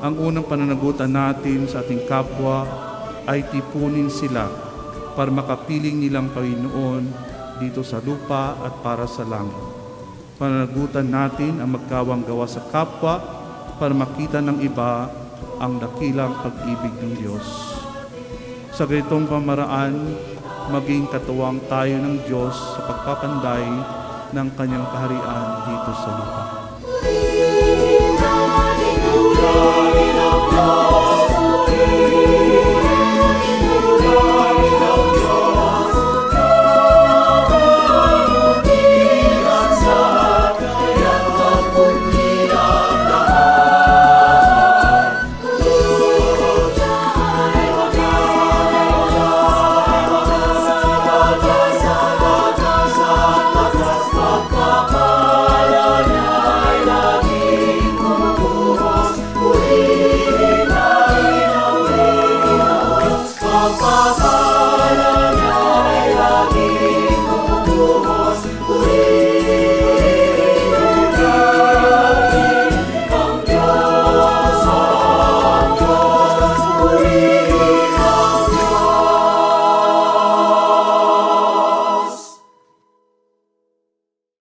pananagutan natin sa ating kapwa ay tipunin sila para makapiling nilang Panginoon dito sa lupa at para sa langit. Pananagutan natin ang magkawang gawa sa kapwa para makita ng iba ang dakilang pag-ibig ng Diyos. Sa ganitong pamaraan, maging katuwang tayo ng Diyos sa pagpapanday ng kanyang kaharian dito sa lupa. Tingnan, 너